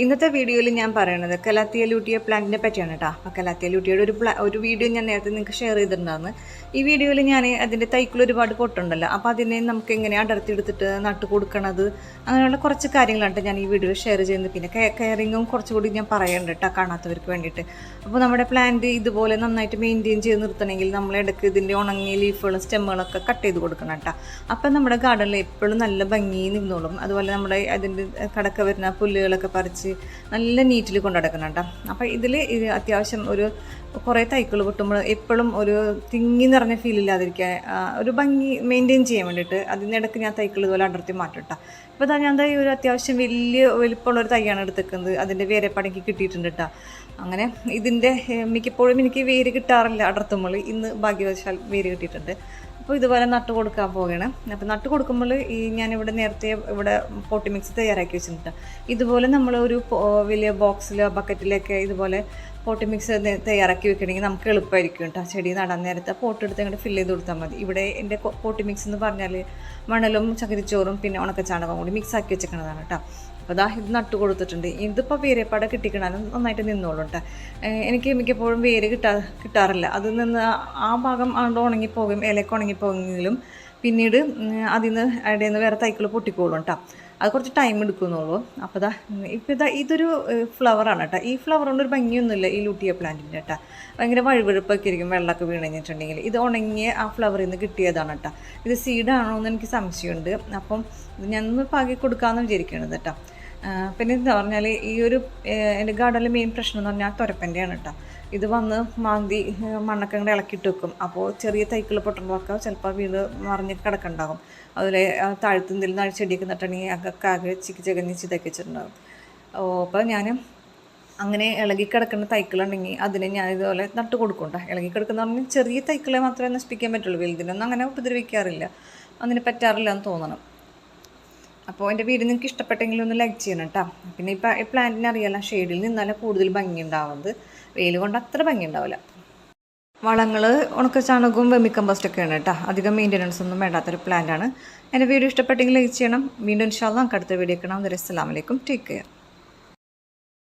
ഇന്നത്തെ വീഡിയോയിൽ ഞാൻ പറയുന്നത് കലാത്തിയ ലൂട്ടിയ പ്ലാന്റിനെ പറ്റിയാണ് കേട്ടോ അപ്പോൾ കലാത്തിയ ലൂട്ടിയുടെ ഒരു പ്ലാ ഒരു വീഡിയോ ഞാൻ നേരത്തെ നിങ്ങൾക്ക് ഷെയർ ചെയ്തിട്ടുണ്ടായിരുന്നു. ഈ വീഡിയോയിൽ ഞാൻ അതിന്റെ തൈക്കിൽ ഒരുപാട് പൊട്ടുണ്ടല്ലോ. അപ്പോൾ അതിനെ നമുക്ക് എങ്ങനെ അടർത്തിയെടുത്തിട്ട് നട്ട് കൊടുക്കണത് അങ്ങനെയുള്ള കുറച്ച് കാര്യങ്ങളാണ് ഞാൻ ഈ വീഡിയോ ഷെയർ ചെയ്യുന്നത്. പിന്നെ കെയറിങ്ങും കുറച്ചുകൂടി ഞാൻ പറയേണ്ട കേട്ടോ കാണാത്തവർക്ക് വേണ്ടിയിട്ട്. അപ്പോൾ നമ്മുടെ പ്ലാന്റ് ഇതുപോലെ നന്നായിട്ട് മെയിന്റെയിൻ ചെയ്ത് നിർത്തണമെങ്കിൽ നമ്മൾ ഇടയ്ക്ക് ഇതിന്റെ ഉണങ്ങിയ ലീഫുകളും സ്റ്റെമ്മുകളൊക്കെ കട്ട് ചെയ്ത് കൊടുക്കണം കേട്ടോ അപ്പം നമ്മുടെ ഗാർഡനിൽ എപ്പോഴും നല്ല ഭംഗി നിന്നോളും. അതുപോലെ നമ്മുടെ അതിന്റെ കടക്ക വരുന്ന പുല്ലുകളൊക്കെ പറിച്ച് നല്ല നീറ്റിൽ കൊണ്ടു അപ്പോൾ ഇതിൽ ഇത് അത്യാവശ്യം ഒരു കുറേ തൈക്കൾ പൊട്ടുമ്പോൾ എപ്പോഴും ഒരു തിങ്ങി നിറഞ്ഞ ഫീൽ ഇല്ലാതിരിക്കാൻ ഒരു ഭംഗി മെയിന്റെയിൻ ചെയ്യാൻ വേണ്ടിയിട്ട് അതിനിടയ്ക്ക് ഞാൻ തൈക്കൾ ഇതുപോലെ അടർത്തി മാറ്റും കേട്ടോ ഇപ്പോൾ ഇതാ ഞാൻ ഈ ഒരു അത്യാവശ്യം വലിയ വലിപ്പമുള്ള ഒരു തൈയാണ് എടുത്തേക്കുന്നത് അതിന്റെ വേരെ പടക്കി കിട്ടിയിട്ടുണ്ട് കേട്ടോ അങ്ങനെ ഇതിന്റെ മിക്കപ്പോഴും എനിക്ക് വേര് കിട്ടാറില്ല അടർത്തുമ്പോൾ. ഇന്ന് ഭാഗ്യവശാൽ വേര് കിട്ടിയിട്ടുണ്ട്. അപ്പോൾ ഇതുപോലെ നട്ട് കൊടുക്കാൻ പോവുകയാണ്. അപ്പോൾ നട്ട് കൊടുക്കുമ്പോൾ ഈ ഞാനിവിടെ നേരത്തെ ഇവിടെ പോട്ടി മിക്സ് തയ്യാറാക്കി വെച്ചിട്ടുണ്ട്. ഇതുപോലെ നമ്മൾ ഒരു വലിയ ബോക്സിലോ ബക്കറ്റിലൊക്കെ ഇതുപോലെ പോട്ടി മിക്സ് തയ്യാറാക്കി വെക്കണമെങ്കിൽ നമുക്ക് എളുപ്പമായിരിക്കും കേട്ടോ. ചെടി നടാൻ നേരത്തെ പോട്ട് എടുത്ത് അങ്ങോട്ട് ഫില്ല് ചെയ്ത് കൊടുത്താൽ മതി. ഇവിടെ എന്റെ പോട്ടി മിക്സ് എന്ന് പറഞ്ഞാൽ മണലും ചകിരിച്ചോറും പിന്നെ ഉണക്കച്ചാണകവും കൂടി മിക്സ് ആക്കി വെച്ചേക്കണതാണ് കേട്ടോ. അപ്പോൾ ദാ ഇത് നട്ട് കൊടുത്തിട്ടുണ്ട്. ഇതിപ്പോൾ വേരപ്പാടെ കിട്ടിക്കണാലും നന്നായിട്ട് നിന്നോളും കേട്ടോ എനിക്ക് മിക്കപ്പോഴും വേര് കിട്ടാ കിട്ടാറില്ല. അത് നിന്ന് ആ ഭാഗം ആണ്ട് ഉണങ്ങിപ്പോകും ഇലക്ക് ഉണങ്ങിപ്പോകുമെങ്കിലും പിന്നീട് അതിൽ നിന്ന് ഇടയിൽ നിന്ന് വേറെ തൈക്കൾ പൊട്ടിക്കോളും കേട്ടോ അത് കുറച്ച് ടൈം എടുക്കുന്നുള്ളൂ. അപ്പോൾ ഇതാ ഇപ്പോൾ ഇതാ ഇതൊരു ഫ്ലവറാണ് കേട്ടോ ഈ ഫ്ലവർ ഒരു ഭംഗിയൊന്നുമില്ല ഈ ലൂട്ടിയ പ്ലാന്റിന്റെ കേട്ടോ ഭയങ്കര വഴുവഴുപ്പൊക്കെ ഇരിക്കും വെള്ളമൊക്കെ വീണ് ഇത് ഉണങ്ങിയ ആ ഫ്ലവറിൽ നിന്ന് കിട്ടിയതാണ് കേട്ടോ ഇത് സീഡാണോ എന്ന് എനിക്ക് സംശയമുണ്ട്. അപ്പം ഞാൻ ഒന്ന് പാകി കൊടുക്കാമെന്ന് വിചാരിക്കണത് കേട്ടോ പിന്നെ എന്താ പറഞ്ഞാൽ ഈ ഒരു എന്റെ ഗാർഡനിലെ മെയിൻ പ്രശ്നം എന്ന് പറഞ്ഞാൽ തുരപ്പന്റെയാണ് കേട്ടോ ഇത് വന്ന് മാന്തി മണ്ണൊക്കെ അങ്ങനെ ഇളക്കിയിട്ട് വെക്കും. അപ്പോൾ ചെറിയ തൈക്കൾ പൊട്ടുമ്പോഴൊക്കെ ചിലപ്പോൾ വീട് മറിഞ്ഞ് കിടക്കുന്നുണ്ടാകും അതുപോലെ താഴത്ത് എന്തെങ്കിലും ചെടിയൊക്കെ നട്ടുണ്ടെങ്കിൽ അതൊക്കെ ആകെ ചിക്കി ചകഞ്ഞ് ചിതക്കി വെച്ചിട്ടുണ്ടാകും. ഓ അപ്പോൾ ഞാൻ അങ്ങനെ ഇളകി കിടക്കുന്ന തൈക്കളുണ്ടെങ്കിൽ അതിനെ ഞാൻ ഇതുപോലെ നട്ട് കൊടുക്കും കേട്ടോ ഇളകി കിടക്കുന്ന പറഞ്ഞാൽ ചെറിയ തൈക്കളെ മാത്രമേ നശിപ്പിക്കാൻ പറ്റുള്ളൂ. വലുതിനൊന്നും അങ്ങനെ ഉപദ്രവിക്കാറില്ല. അതിന് പറ്റാറില്ല എന്ന് തോന്നണം. അപ്പോൾ എന്റെ വീട് നിങ്ങൾക്ക് ഇഷ്ടപ്പെട്ടെങ്കിൽ ഒന്ന് ലൈക്ക് ചെയ്യണം കേട്ടോ പിന്നെ ഇപ്പം ഈ പ്ലാന്റിനെ അറിയാലോ ഷെയ്ഡിൽ നിന്നാലും കൂടുതൽ ഭംഗി ഉണ്ടാവുന്നത്. വെയിൽ കൊണ്ട് അത്ര ഭംഗി ഉണ്ടാവില്ല. വളങ്ങൾ ഉണക്ക ചാണകവും വെമിക്കമ്പോസ്റ്റ് ഒക്കെ ആണ് കേട്ടോ അധികം മെയിന്റനൻസ് ഒന്നും വേണ്ടാത്തൊരു പ്ലാന്റാണ് എന്റെ വീഡിയോ ഇഷ്ടപ്പെട്ടെങ്കിൽ ലൈക്ക് ചെയ്യണം. വീണ്ടും ഇൻഷാല്ല നമുക്ക് അടുത്ത വീഡിയോ കാണാം. അസ്സലാമലൈക്കും ടേക്ക് കെയർ